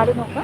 काढू नका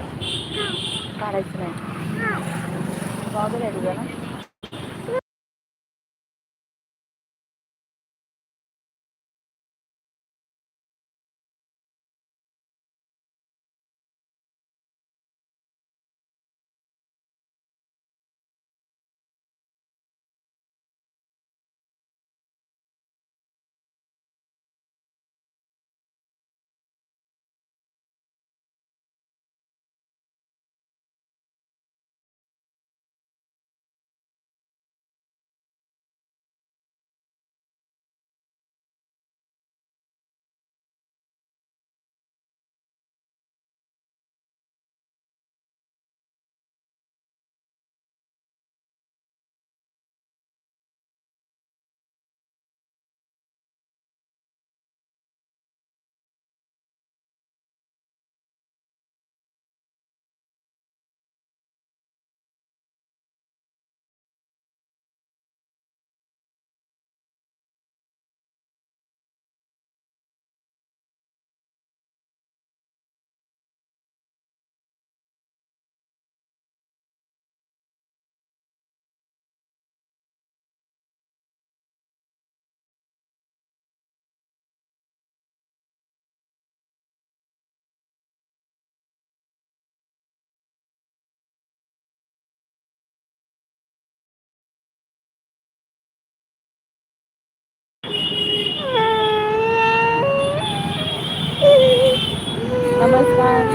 नमस्कार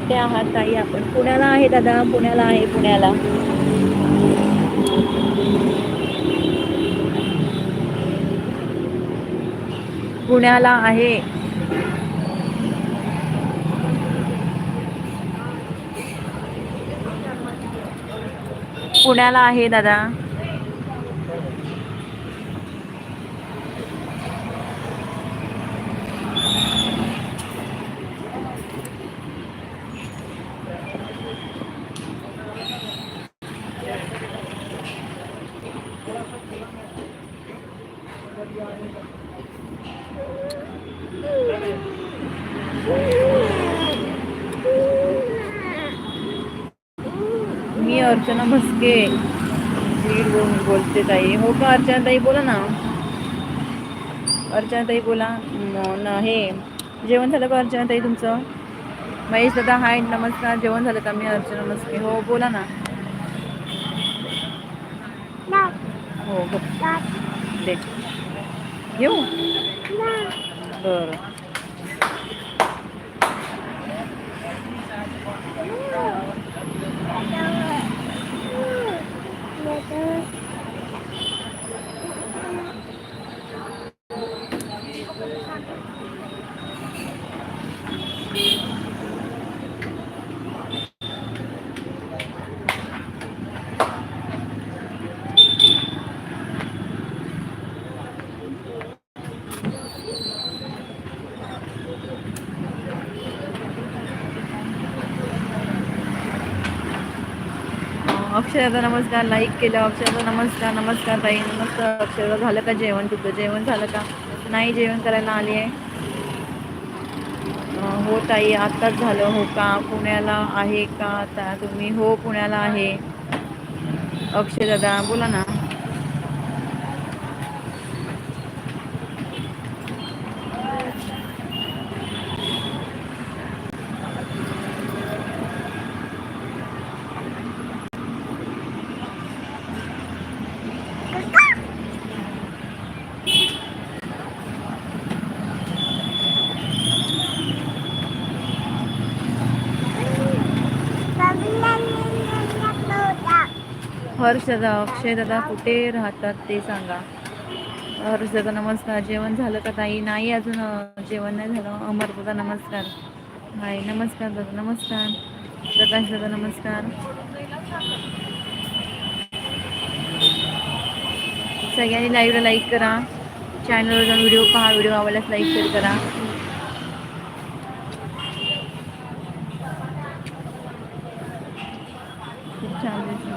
कुठे आहात ताई आपण पुण्याला आहे दादा पुण्याला आहे पुण्याला. पुण्याला आहे. पुण्याला आहे दादा मी अर्चना म्हस्के बीड बोल बोलते ताई हो का ताई बोला ना. अर्चनाताई बोला. न हे जेवण झालं का अर्चना ताई तुमचं? महेश दादा हाय नमस्कार. जेवण झालं का? मी अर्चना नमस्ते हो बोला ना. हो ब- दे. बरं. अक्षरदा नमस्कार लाईक केलं. अक्षरदा नमस्कार नमस्कार ताई. नमस्कार अक्षरदा झालं का जेवण तुझं? जेवण झालं का? नाही जेवण करायला आली आहे. हो ताई आत्ताच झालं. हो का? पुण्याला आहे का? आता तुम्ही हो पुण्याला आहे. अक्षरदा बोला ना. हर्ष दादा अक्षय दादा कुठे राहतात ते सांगा. हर्ष दादा नमस्कार जेवण झालं का ताई? नाही अजून जेवण नाही झालं. अमर दादा नमस्कार. हाय नमस्कार दादा नमस्कार. प्रकाश दादा नमस्कार. सगळ्यांनी लाईव्हला लाईक करा. चॅनलवर जाऊन व्हिडिओ पहा व्हिडिओ आवडल्यास लाईक शेअर करा खूप छान दिसतं.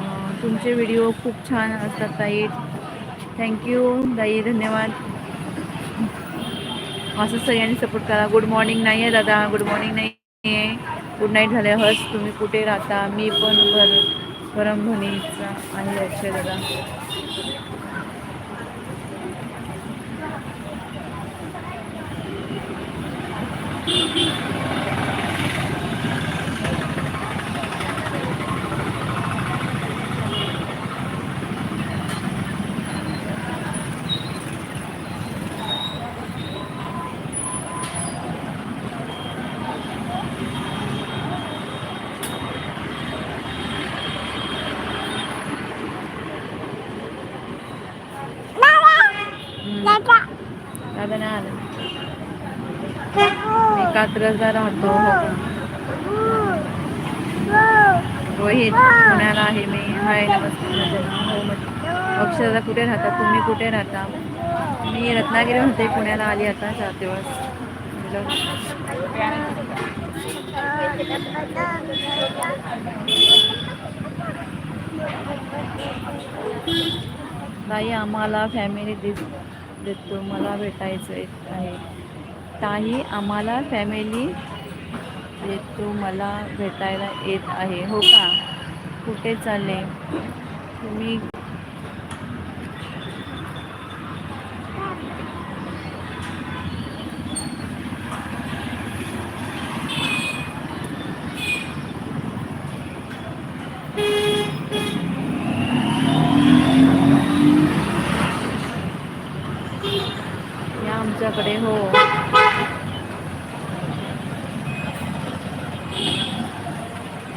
अं, तुमचे व्हिडिओ खूप छान असतात ताई. थँक्यू ताई. धन्यवाद. असं सगळ्यांनी सपोर्ट करा. गुड मॉर्निंग नाही आहे दादा. गुड मॉर्निंग नाही आहे गुड नाईट झाले हर्ष तुम्ही कुठे राहता? मी पण बर परमभणीचा आहे अक्षय दादा दादा नाही आलं मी राहतो हो, हो रोहित पुण्याला आहे मी. हाय नमस्कार हो, हो. मग कुठे राहता? तुम्ही कुठे राहता? मी रत्नागिरी होते पुण्याला आली आता चार दिवस. ताई आम्हाला फॅमिली दिस देतो. मला भेटायचं आहे. ताई आम्हाला फॅमिली देतो मला भेटायला येत आहे. हो का? कुठे चालले? तुम्ही या आमच्याकडे हो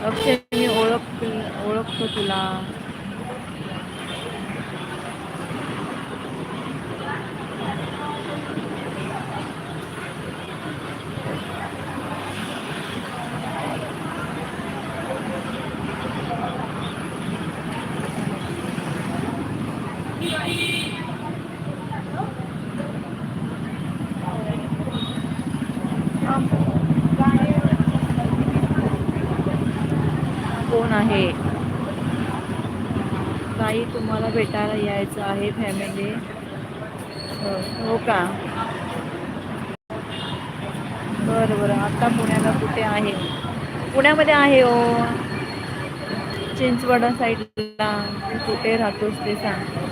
अक्षय मी ओळख ओळखतो तुला कोण आहे ताई तुम्हाला भेटायला यायचं आहे फॅमिली हो, हो का? बरं बरं. आता पुण्याला कुठे आहे? पुण्यामध्ये आहे हो. चिंचवडा साईडला कुठे राहतोस ते सांग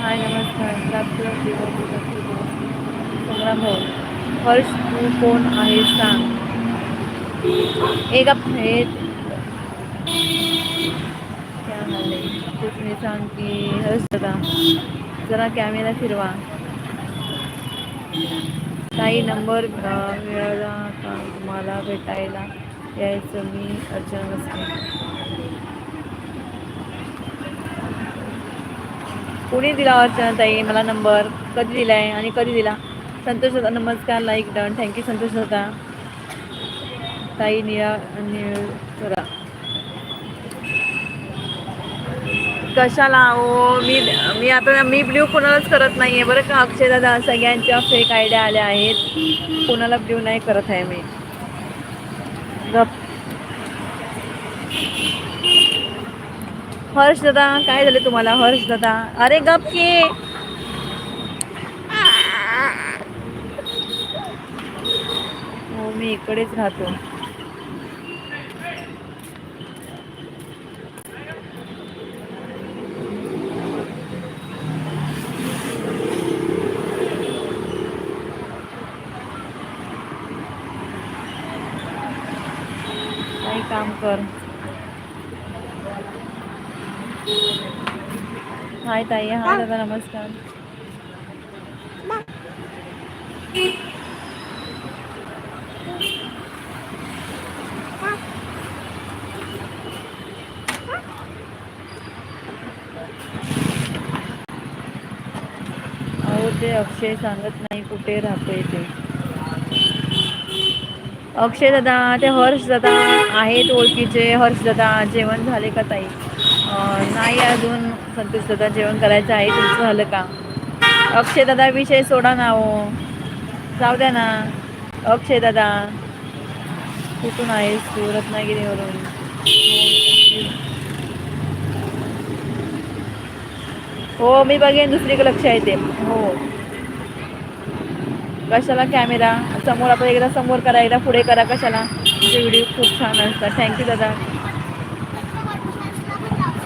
हाय नमस्कार डॉक्टर संग्राम भाऊ हर्ष तू कोण आहे सांग. एका अप हे क्या हाल है? सांग की हर्ष दादा जरा कॅमेरा फिरवा. काही नंबर मिळाला का तुम्हाला भेटायला यायचं मी अर्चना असते कोणी दिला अर्चना ताई? मला नंबर. कधी दिला आहे आणि कधी दिला? संतोष दादा नमस्कार लाईक डन थँक्यू संतोष दादा. ताई निळा निळकरा कशाला ओ मी मी आता मी ब्ल्यू कोणालाच करत नाही आहे बरं का अक्षय दादा सगळ्यांच्या फेक आयडिया आल्या आहेत. कोणाला ब्ल्यू नाही करत आहे मी. गप. हर्ष दादा काय झाले तुम्हाला? हर्ष दादा. अरे गप की. आम्ही मी इकडेच राहतो. काही काम कर. हाय ताई हाय दादा नमस्कार अहो ते अक्षय सांगत नाही कुठे राहतोय ते. अक्षय दादा ते हर्ष दादा आहेत ओळखीचे. हर्ष दादा जेवण झाले का ताई? नाही अजून. संतोष दादा जेवण करायचं आहे. तुमचं झालं का? अक्षय दादा विषय सोडा ना हो. जाऊ द्या ना. अक्षय दादा कुठून आहेस तू? रत्नागिरीवरून. हो मी बघेन. दुसरीकडे लक्ष आहे ते. हो. कशाला कॅमेरा समोर आपण एकदा समोर करा एकदा पुढे करा कशाला? तुमचे व्हिडिओ खूप छान असतात. थँक्यू दादा.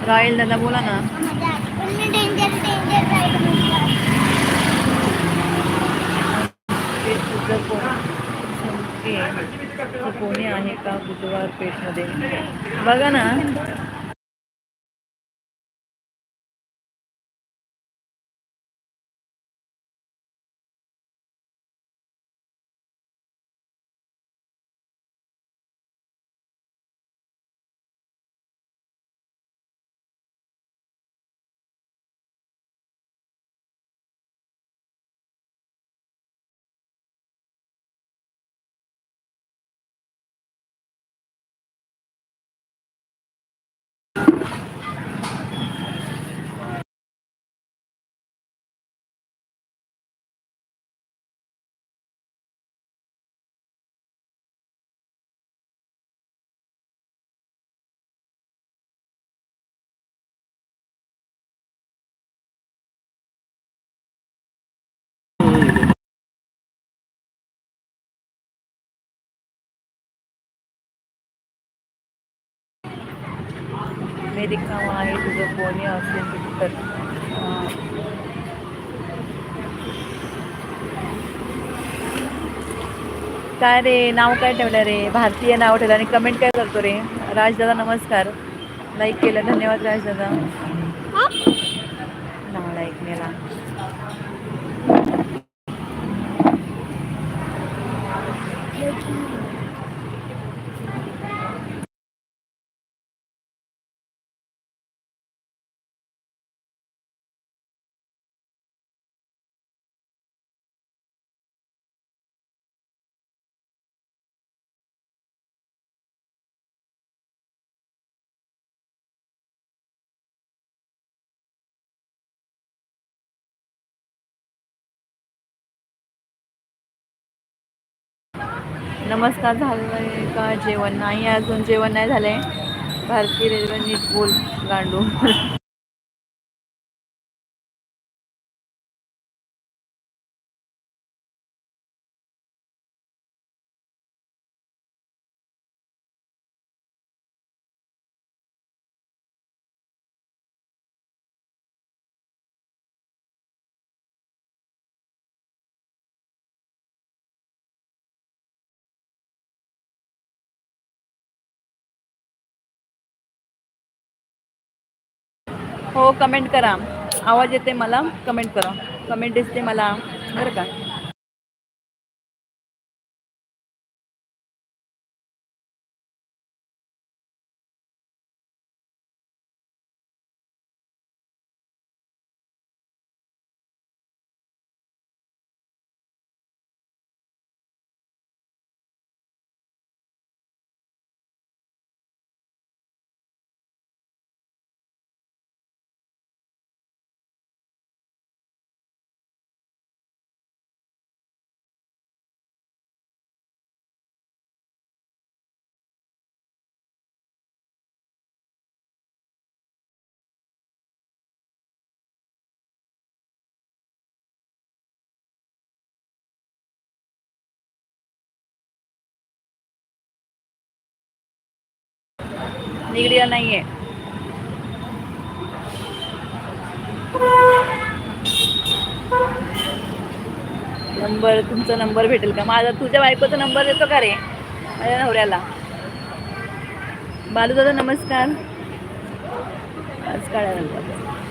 रॉयल दादा बोला ना. ते तू कोणी आहे का बुधवार पेठमध्ये? बघा ना. मी रिकामा आहे तुझं कोणी असेल तर काय रे नाव काय ठेवलं रे? भारतीय नाव ठेवलं आणि कमेंट काय करतो रे? राजदादा नमस्कार. लाईक केलं धन्यवाद राजदादा. नाव लाईक मेला नमस्कार झालंय का जेवण? नाही अजून जेवण नाही झालं आहे भारतीय रेल्वे नीट बोल गांडू हो कमेंट करा. आवाज येते मला कमेंट करा. कमेंट दिसते मला. बरं का? निगडीला नाहीये. नंबर तुमचा नंबर भेटेल का? माझा तुझ्या बायकोचा नंबर देतो का रे? माझ्या नवऱ्याला. बालू दादा नमस्कार. आज काढा नंबर.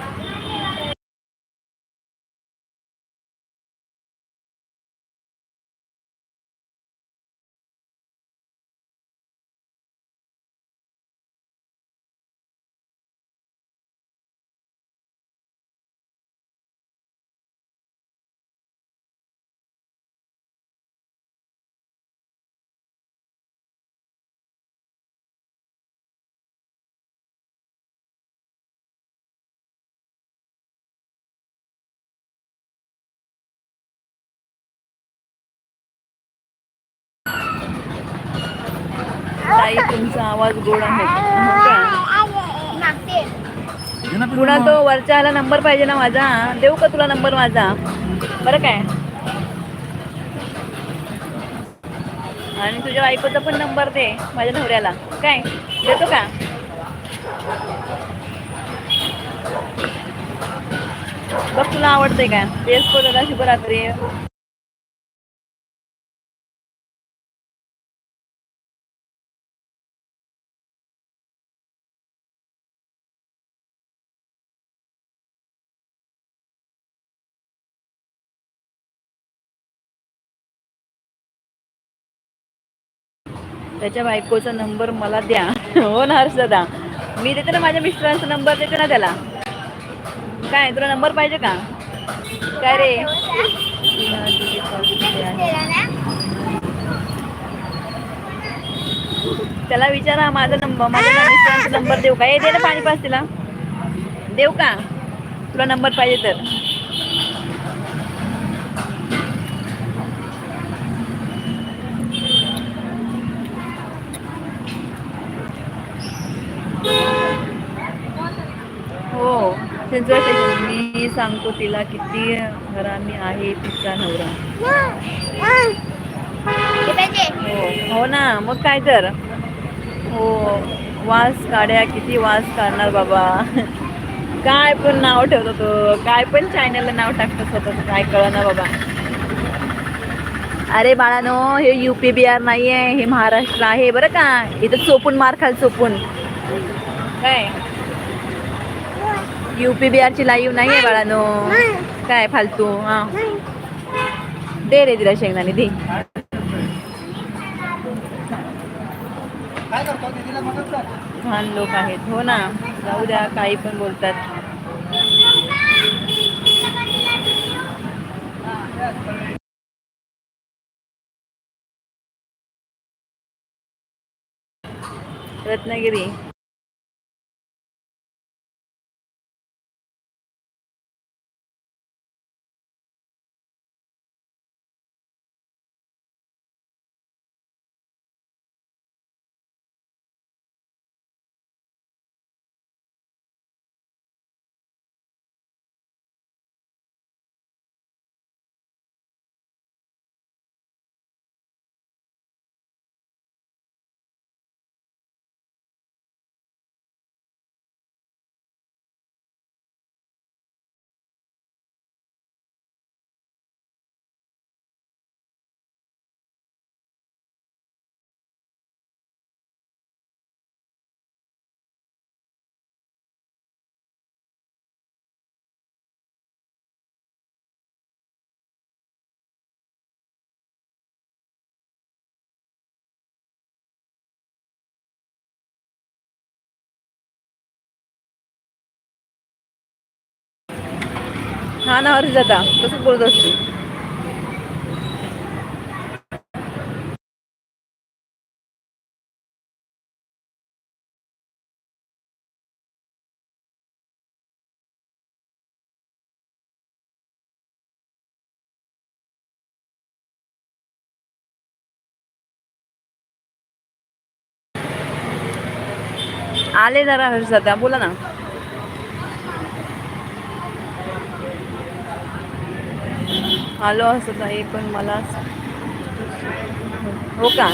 ताई तुमचा आवाज गोड आहे. हो तुला तो वरच्याला नंबर पाहिजे ना माझा. देऊ का तुला नंबर माझा? बरं काय? आणि तुझ्या बायकोचा पण नंबर दे माझ्या नवऱ्याला. काय? देतो का? बघ तुला आवडतंय का? तेच को दादा शुभरात्री त्याच्या बायकोचा नंबर मला द्या. हो ना हर्षदा. मी देते ना माझ्या मिस्टरांचा नंबर देते ना त्याला. काय तुला नंबर पाहिजे का? काय रे? त्याला विचारा माझा नंबर माझ्या मिस्टरांचा नंबर देऊ का? हे दे ना पाणी पास तिला. देऊ का? तुला नंबर पाहिजे तर हो सेंट्रल मी सांगतो तिला किती घरामी आहे तिचा नवरा. हो हो ना मग काय तर. हो वास काड्या किती वास काढणार बाबा. काय पण नाव ठेवतो तो काय पण चॅनलला नाव टाकतो स्वतःच काय कळणार बाबा. अरे बाळानो हे यू पी बिहार नाही आहे हे महाराष्ट्र आहे बरं का? इथं चोपून मार खाल चोपून. काय? यू पी बिहारची लाईव्ह नाही. आहे बाळानो काय फालतू हां. दे रे तिला शेंगदाणे दे. काय करतो? दीदीला मदत कर. छान लोक आहेत. हो ना. जाऊ द्या काही पण बोलतात. रत्नागिरी. हा ना जाता. तसंच बोलत असतो आले जरा हर्ष बोला ना. आलो असं ताई पण मला हो का?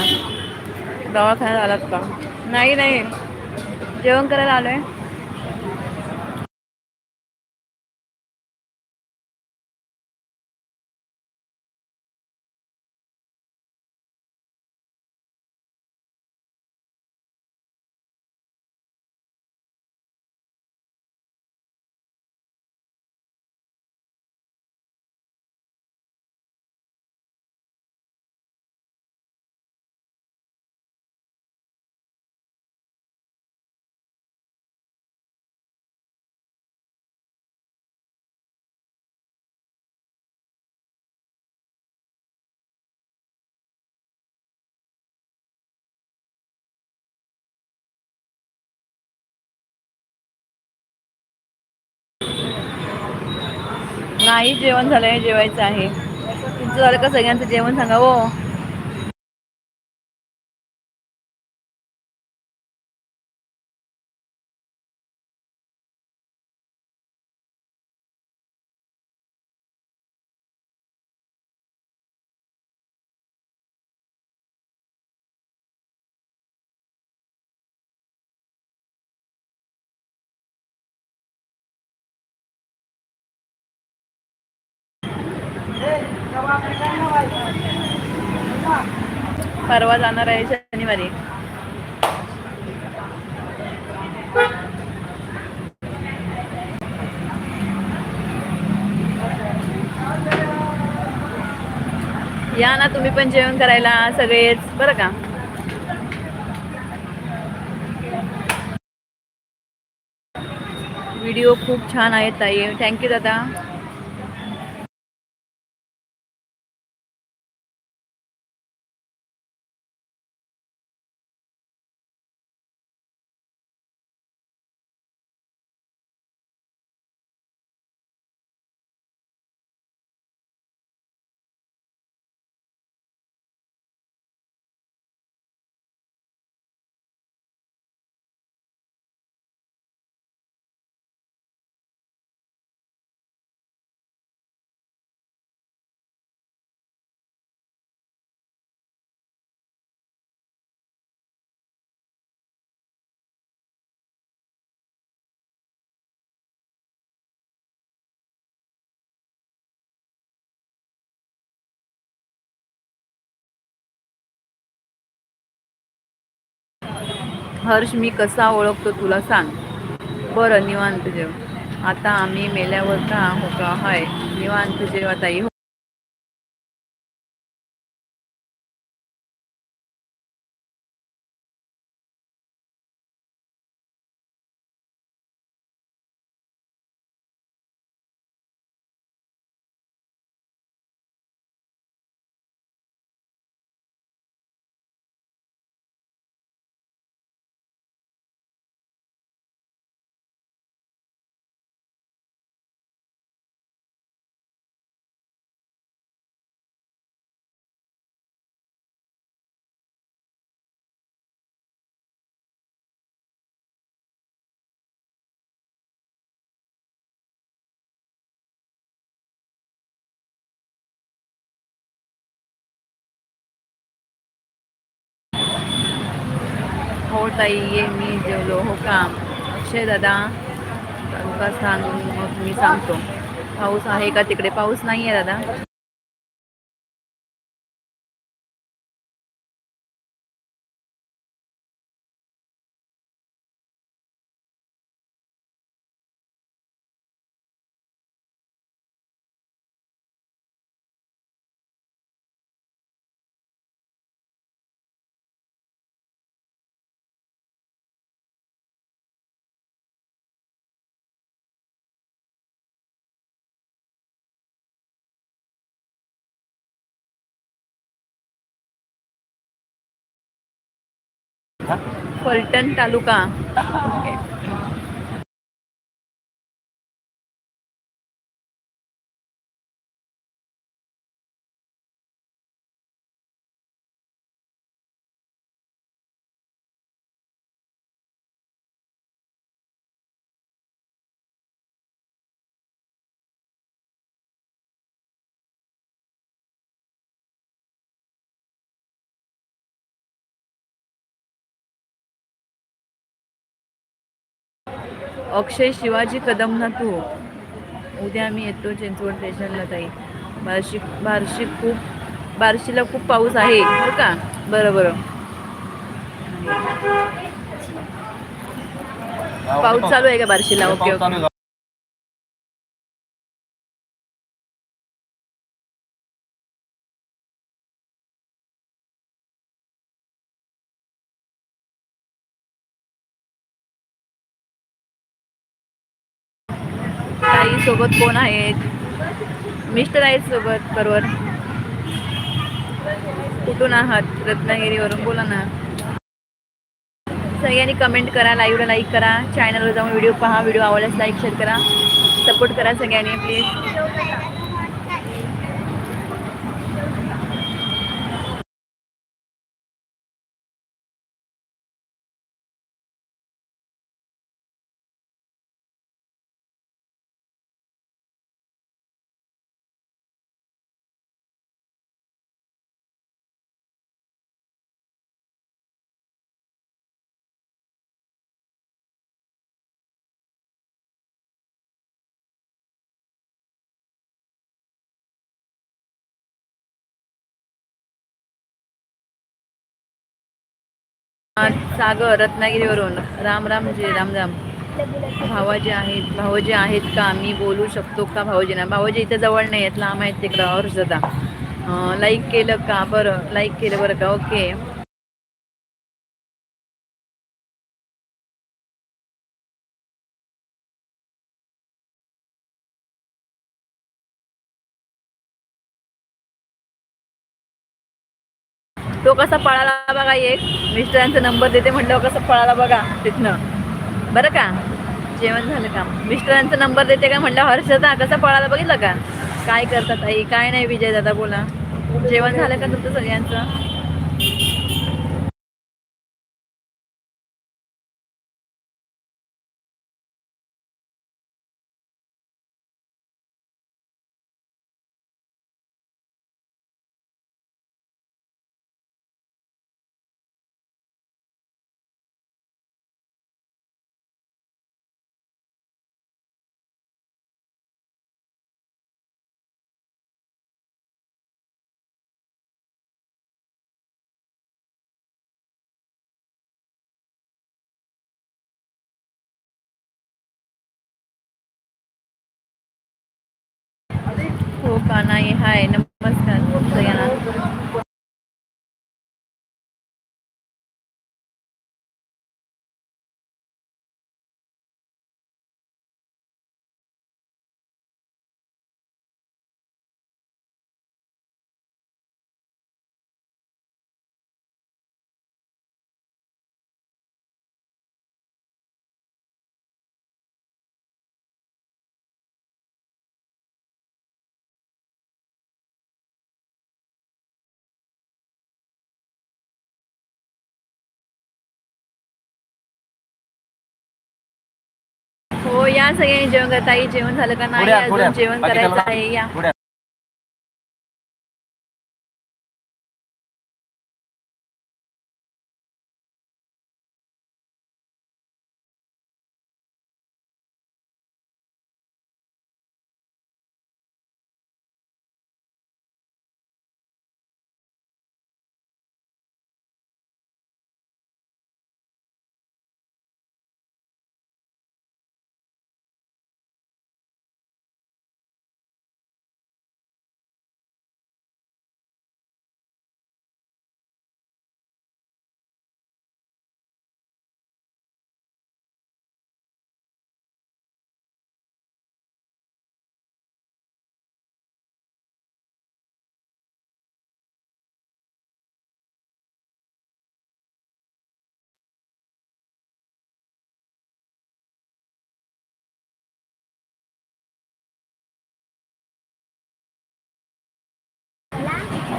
दवाखान्यात आलात का? नाही नाही. जेवण करायला आलो आहे नाही जेवण झालंय जेवायचं आहे. तुमचं झालं का सगळ्यांचं जेवण सांगा हो. परवा जाणार आहे शनिवारी. या ना तुम्ही पण जेवण करायला सगळेच बरं का? व्हिडिओ खूप छान आहेत ताई. थँक्यू दादा. हर्ष मी कसा ओळखतो तुला सांग. बरं निवांत जेव. आता आम्ही मेल्यावर का हो का हाय. निवांत जेव ताई. हो. हो ताई ये मी जेवलो हो का अक्षय दादा का सांग मग मी सांगतो. पाऊस आहे का तिकडे? पाऊस नाही आहे दादा. फलटण तालुका. अक्षय शिवाजी कदम ना तू. उद्या मी येतो चिंचवड स्टेशनला ताई. बार्शी बार्शी खूप बार्शीला खूप पाऊस आहे. हो का? बरं बरं. पाऊस चालू आहे का बार्शीला? ओके ओके सोबत कोण आहेत? मिस्टर आहेत सोबत बरोबर. कुठून आहात? रत्नागिरीवरून बोला ना. सगळ्यांनी कमेंट करा लाईव्हला लाईक करा. चॅनलवर जाऊन व्हिडिओ पहा. व्हिडिओ आवडल्यास लाईक शेअर करा. सपोर्ट करा सगळ्यांनी प्लीज सागर रत्नागिरीवरून. राम राम जे राम राम. भावाजी आहेत भावजी आहेत का? मी बोलू शकतो का भावजींना भावजी इथे जवळ नाही आहेत लांब आहेत तिकडं हर्षदा लाईक केलं का? बरं लाईक केलं बरं का? ओके तो कसा पळाला बघा एक. मिस्टरांचा नंबर देते म्हटल्यावर कसं पळाला बघा तिथनं. बरं का? जेवण झालं का? मिस्टरांचा नंबर देते का म्हटलं हर्षदा कसा पळाला बघितलं का? काय करतात आई? काय नाही विजय दादा बोला. जेवण झालं का तुमचं सगळ्यांचं? नाही हाय नमस्कार. सगळ्यांनी जेवण करता आई जेवण झालं का नाही. अजून जेवण करायचं आहे या.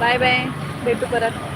Bye bye. भेटू परत.